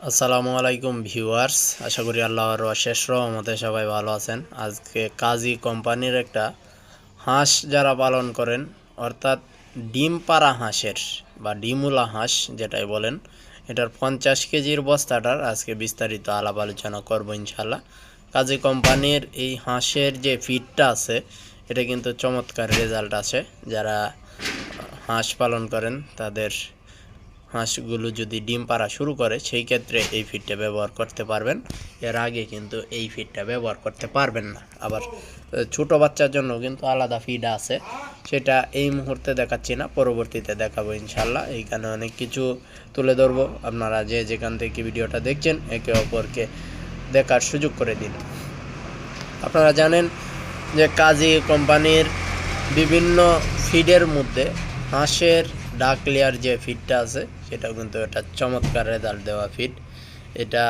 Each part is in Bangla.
আসসালামু আলাইকুম ভিউয়ার্স, আশা করি আল্লাহর অশেষ রহমতে সবাই ভালো আছেন। আজকে কাজী কোম্পানির একটা হাঁস যারা পালন করেন, অর্থাৎ ডিম পাড়া হাঁসের বা ডিমুলা হাঁস যেটাই বলেন, এটার পঞ্চাশ কেজির বস্তাটার আজকে বিস্তারিত আলাপ আলোচনা করব ইনশাল্লাহ কাজী কোম্পানির এই হাঁসের যে ফিডটা আছে, এটা কিন্তু চমৎকার রেজাল্ট আছে। যারা হাঁস পালন করেন, তাদের হাঁসগুলো যদি ডিম পাড়া শুরু করে, সেই ক্ষেত্রে এই ফিডটা ব্যবহার করতে পারবেন। এর আগে কিন্তু এই ফিডটা ব্যবহার করতে পারবেন না। আবার ছোট বাচ্চার জন্য কিন্তু আলাদা ফিড আছে। সেটা এই মুহূর্তে দেখাচ্ছি না, পরবর্তীতে দেখাবো ইনশাল্লাহ। এইখানে অনেক কিছু তুলে ধরবো। আপনারা যে যেখান থেকে ভিডিওটা দেখছেন, একে অপরকে দেখার সুযোগ করে দিন। আপনারা জানেন যে কাজী কোম্পানির বিভিন্ন ফিডের মধ্যে হাঁসের ডাক লেয়ার যে ফিডটা আছে, সেটাও কিন্তু এটা চমৎকার রেজাল্ট দেওয়া ফিড এটা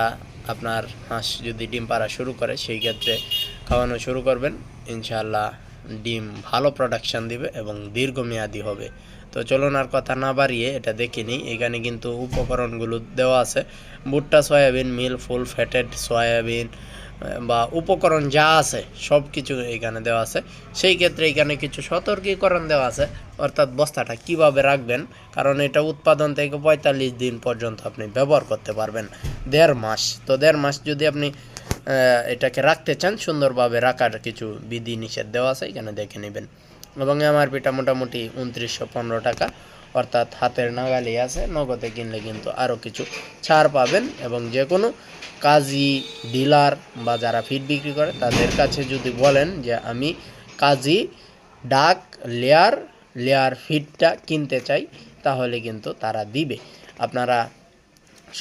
আপনার হাঁস যদি ডিম পাড়া শুরু করে, সেই ক্ষেত্রে খাওয়ানো শুরু করবেন। ইনশাল্লাহ ডিম ভালো প্রোডাকশান দিবে এবং দীর্ঘমেয়াদী হবে। তো চলুন আর কথা না বাড়িয়ে এটা দেখে নিই। এখানে কিন্তু উপকরণগুলো দেওয়া আছে। ভুট্টা, সয়াবিন, মিল, ফুল, ফ্যাটেড সয়াবিন বা উপকরণ যা আছে সব কিছু এখানে দেওয়া আছে। সেই ক্ষেত্রে এখানে কিছু সতর্কীকরণ দেওয়া আছে। অর্থাৎ বস্তাটা কীভাবে রাখবেন? কারণ এটা উৎপাদন থেকে পঁয়তাল্লিশ দিন পর্যন্ত আপনি ব্যবহার করতে পারবেন। দেড় মাস। তো দেড় মাস যদি আপনি এটাকে রাখতে চান, সুন্দরভাবে রাখার কিছু বিধি নিষেধ দেওয়া আছে, এখানে দেখে নেবেন। এবং এমআরপিটা মোটামুটি উনত্রিশশো পনেরো টাকা। অর্থাৎ হাতের নাগালি আছে, নগদে কিনলে কিন্তু আরও কিছু ছাড় পাবেন এবং যে কোনো কাজী, ডিলার বা যারা ফিড বিক্রি করে, তাদের কাছে যদি বলেন যে আমি কাজী, ডাক, লেয়ার লেয়ার ফিডটা কিনতে চাই, তাহলে কিন্তু তারা দিবে। আপনারা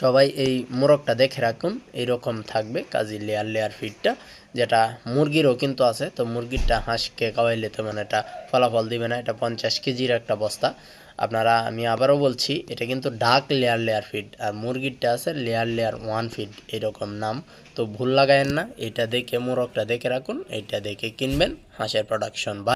সবাই এই মোরগটা দেখে রাখুন, এইরকম থাকবে কাজী লেয়ার লেয়ার ফিডটা, যেটা মুরগিরও কিন্তু আছে, তো মুরগিরটা হাঁসকে খাওয়াইলে তেমন এটা ফলাফল দিবে না, এটা পঞ্চাশ কেজির একটা বস্তা। আপনারা, আমি আবারও বলছি, এটা কিন্তু ডাক লেয়ার লেয়ার ফিড, আর মুরগিরটা আছে লেয়ার লেয়ার ওয়ান ফিড, এরকম নাম। তো ভুল লাগায়েন না, এটা দেখে মোরগটা দেখে রাখুন, এটা দেখে কিনবেন, হাঁসের প্রোডাকশন